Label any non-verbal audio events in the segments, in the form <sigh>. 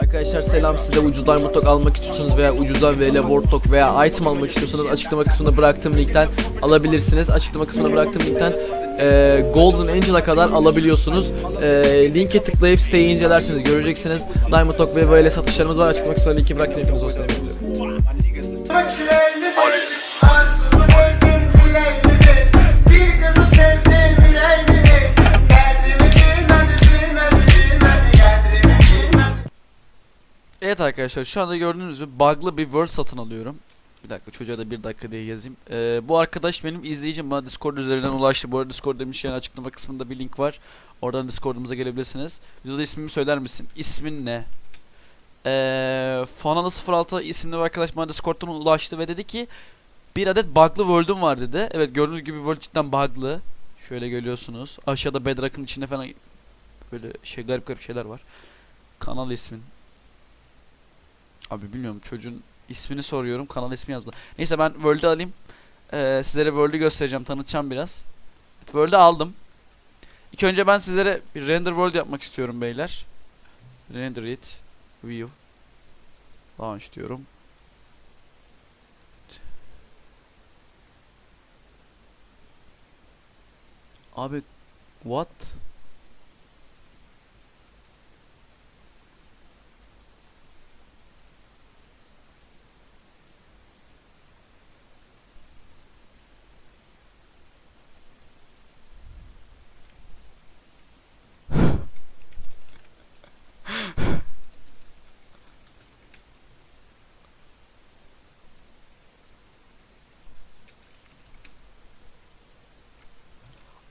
Arkadaşlar selam size ucuzdan mutlak almak istiyorsanız veya ucuzdan VL Warthog veya item almak istiyorsanız açıklama kısmında bıraktığım linkten alabilirsiniz. Açıklama kısmına bıraktığım linkten e, Golden Angel'a kadar alabiliyorsunuz. E, linke tıklayıp siteyi incelersiniz göreceksiniz. Diamond Talk ve VL satışlarımız var. Açıklama kısmına linki bıraktım hepiniz olsun arkadaşlar şu anda gördüğünüz gibi bug'lı bir word satın alıyorum. Bir dakika çocuğa da bir dakika diye yazayım. Ee, bu arkadaş benim izleyicim bana Discord üzerinden ulaştı. Bu arada Discord demişken açıklama kısmında bir link var. Oradan Discord'umuza gelebilirsiniz. Videoda ismimi söyler misin? İsmin ne? Ee, Fanalı 06 isimli bir arkadaş bana Discord'dan ulaştı ve dedi ki bir adet bug'lı world'um var dedi. Evet gördüğünüz gibi world cidden bug'lı. Şöyle görüyorsunuz. Aşağıda Bedrock'ın içinde falan böyle şey garip garip şeyler var. Kanal ismin. Abi bilmiyorum çocuğun ismini soruyorum kanal ismi yazdı. Neyse ben World'ü alayım. Ee, sizlere World'ü göstereceğim tanıtacağım biraz. World'ü aldım. İlk önce ben sizlere bir render world yapmak istiyorum beyler. Render it. View. Launch diyorum. Abi what?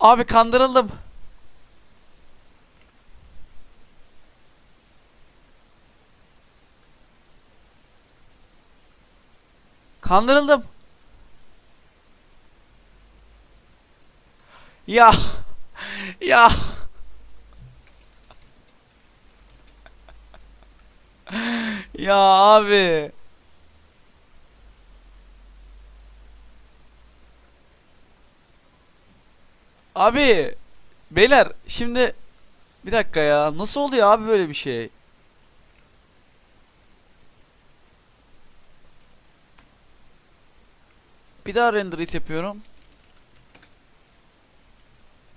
Abi kandırıldım. Kandırıldım. Ya. Ya. Ya abi. Abi beyler şimdi bir dakika ya nasıl oluyor abi böyle bir şey? Bir daha render it yapıyorum.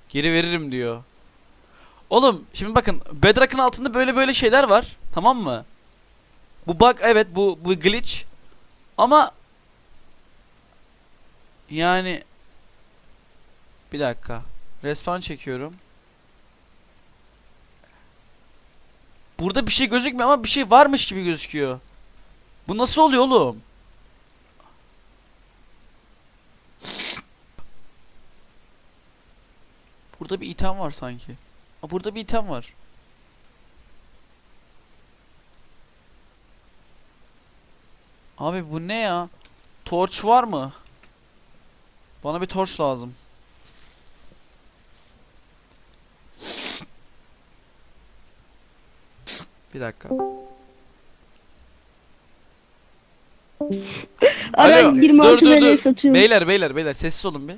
Geri veririm diyor. Oğlum şimdi bakın Bedrock'ın altında böyle böyle şeyler var. Tamam mı? Bu bug evet bu bu glitch. Ama yani bir dakika. Respawn çekiyorum. Burada bir şey gözükmüyor ama bir şey varmış gibi gözüküyor. Bu nasıl oluyor oğlum? Burada bir item var sanki. Aa, burada bir item var. Abi bu ne ya? Torch var mı? Bana bir torch lazım. Bir dakika. <laughs> Ara Alo, 26 dur, dur, liraya satıyorum. Beyler beyler beyler sessiz olun bir.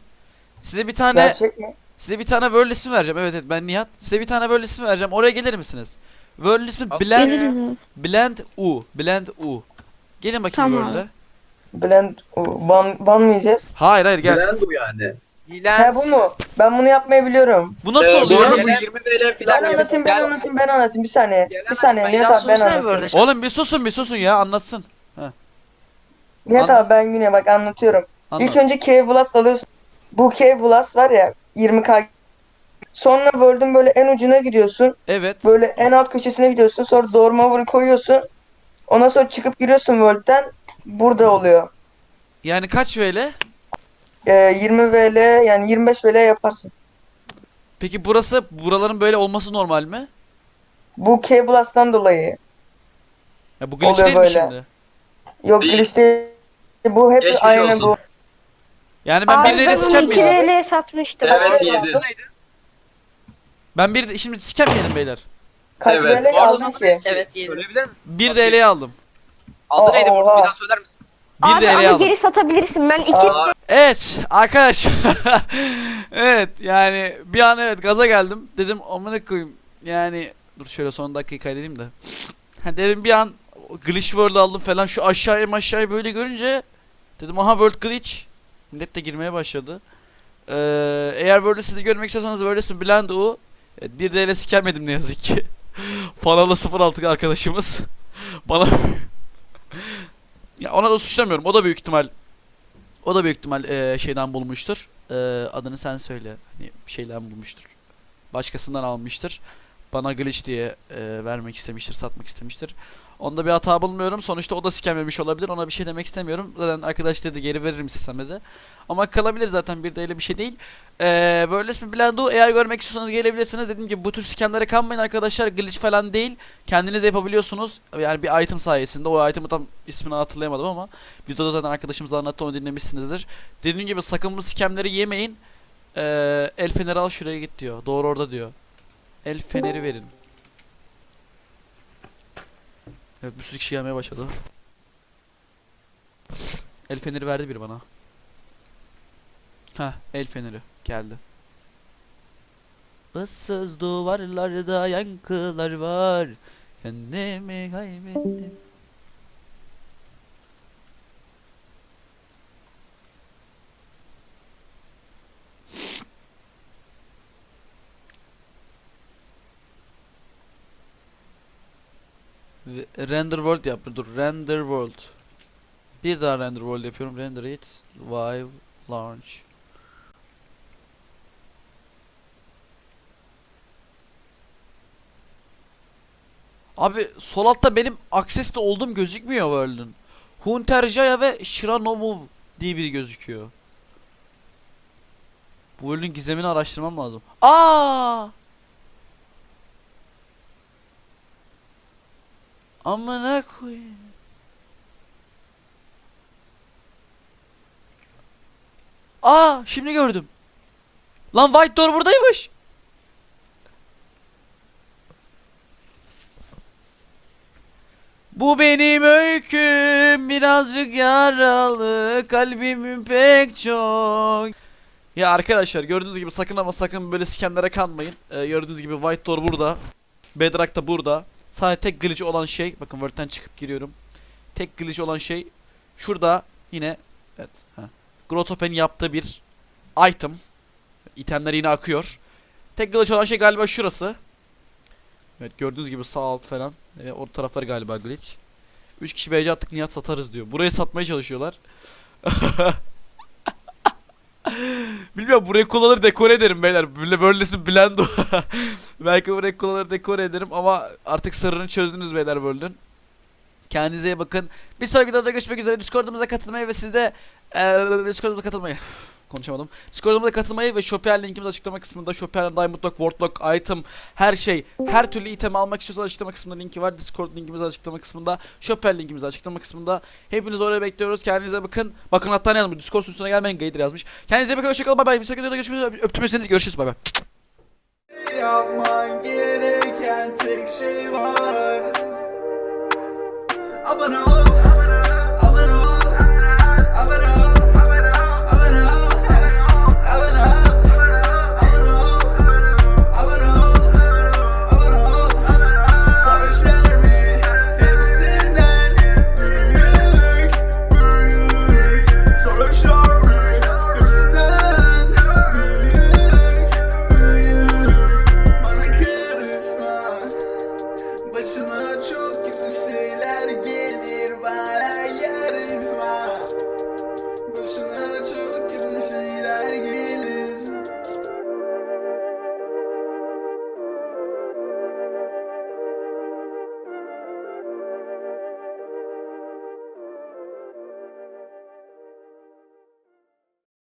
Size bir tane Gerçek mi? size bir tane World ismi vereceğim. Evet evet ben Nihat. Size bir tane World ismi vereceğim. Oraya gelir misiniz? World ismi Blend Geliriz abi. Blend U. Blend U. Gelin bakayım Tamam. World'e. Blend ban, ban mı yiyeceğiz? Hayır hayır gel. Blend bu yani. He bu mu? Ben bunu yapmayı biliyorum. Bu nasıl Ee, bu oluyor? arada bu 20 TL Ben anlatayım ben anlatayım ben anlatayım bir saniye. Bir saniye Nihat abi ben sen anlatayım. Oğlum bir susun bir susun ya anlatsın. Nihat Anlat. abi ben yine bak anlatıyorum. Anlat. İlk önce Cave Blast alıyorsun. Bu Cave Blast var ya 20k. Sonra World'ün böyle en ucuna gidiyorsun. Evet. Böyle en alt köşesine gidiyorsun. Sonra doğruma vuru koyuyorsun. Ondan sonra çıkıp giriyorsun World'den. Burada oluyor. Yani kaç VL? Ee, 20 VL yani 25 VL yaparsın. Peki burası buraların böyle olması normal mi? Bu Cave Blast'tan dolayı. Ya bu glitch Oluyor değil mi böyle. şimdi? Yok Değil. glitch değil. Bu hep Geçmiş aynı olsun. bu. Yani ben bir Abi de ben siken onu 2 miydim? liraya satmıştım. Evet yedi. Ben bir de şimdi siken miydim beyler? Kaç Evet. VL Bu arada aldın ki? Evet yedi. Söyleyebilir misin? 1 DL'ye aldım. Adı neydi bunu bir daha söyler misin? 1 Abi DL'ye ama aldım. geri satabilirsin. Ben 2 Aa. Evet arkadaş. <laughs> evet yani bir an evet gaza geldim. Dedim amına koyayım. Yani dur şöyle son dakikayı kaydedeyim de. Dedim bir an glitch world aldım falan şu aşağıya aşağıya böyle görünce dedim aha world glitch. Millet de girmeye başladı. Ee, eğer World'ü siz de görmek istiyorsanız World ismi Blendu. Evet, bir de ele ne yazık ki. <laughs> Panalı 06 arkadaşımız. <laughs> Bana ya ona da suçlamıyorum. O da büyük ihtimal o da büyük ihtimal eee, şeyden bulmuştur. Eee, adını sen söyle. Hani şeyden bulmuştur. Başkasından almıştır. Bana glitch diye eee, vermek istemiştir, satmak istemiştir. Onda bir hata bulmuyorum. Sonuçta o da scamlemiş olabilir. Ona bir şey demek istemiyorum. Zaten arkadaş dedi geri veririm istesem de. Ama kalabilir zaten bir de öyle bir şey değil. Eee Worldless mi Blendo eğer görmek istiyorsanız gelebilirsiniz. Dediğim gibi bu tür scamlere kanmayın arkadaşlar. Glitch falan değil. Kendiniz yapabiliyorsunuz. Yani bir item sayesinde. O item'ı tam ismini hatırlayamadım ama videoda zaten arkadaşımız anlattı onu dinlemişsinizdir. Dediğim gibi sakın bu scamleri yemeyin. Eee el feneri al şuraya git diyor. Doğru orada diyor. El feneri verin. Evet bir sürü kişi gelmeye başladı. El feneri verdi biri bana. Ha, el feneri geldi. Issız duvarlarda yankılar var. Kendimi kaybettim. Render world yap. Dur. Render world. Bir daha render world yapıyorum. Render it. Vive launch. Abi sol altta benim access'te olduğum gözükmüyor World'ün. Hunterjaya ve Shiranomov diye biri gözüküyor. Bu World'ün gizemini araştırmam lazım. Aa! Amına koyayım. Aa, şimdi gördüm. Lan White Door buradaymış. Bu benim öyküm birazcık yaralı kalbimin pek çok. Ya arkadaşlar gördüğünüz gibi sakın ama sakın böyle scamlere kanmayın. Ee, gördüğünüz gibi White Door burada. Bedrock da burada. Sadece tek glitch olan şey bakın Word'den çıkıp giriyorum. Tek glitch olan şey şurada yine evet ha. Grotopen yaptığı bir item. İtemler yine akıyor. Tek glitch olan şey galiba şurası. Evet gördüğünüz gibi sağ alt falan. E, o taraflar galiba glitch. 3 kişi BC attık Nihat satarız diyor. Burayı satmaya çalışıyorlar. <laughs> Bilmiyorum burayı kullanır dekore ederim beyler. Böyle böyle ismi Blendo. <laughs> Belki burayı kullanır dekore ederim ama artık sırrını çözdünüz beyler World'ün. Kendinize iyi bakın. Bir sonraki videoda görüşmek üzere. Discord'umuza katılmayı ve siz de eee Discord'umuza katılmayı <sighs> konuşamadım. Discord'umuza katılmayı ve Shopper linkimiz açıklama kısmında Shopper, Diamond Lock, Word Lock, item, her şey, her türlü item almak istiyorsanız açıklama kısmında linki var. Discord linkimiz açıklama kısmında, Shopper linkimiz açıklama kısmında. Hepinizi oraya bekliyoruz. Kendinize bakın. Bakın hatta ne yazmış? Discord sunucusuna gelmeyin. Gaydir yazmış. Kendinize bakın. Hoşçakalın. Bay bay. Bir sonraki videoda görüşmek üzere. Öptüm Görüşürüz. Bay bay. Yapman gereken tek şey var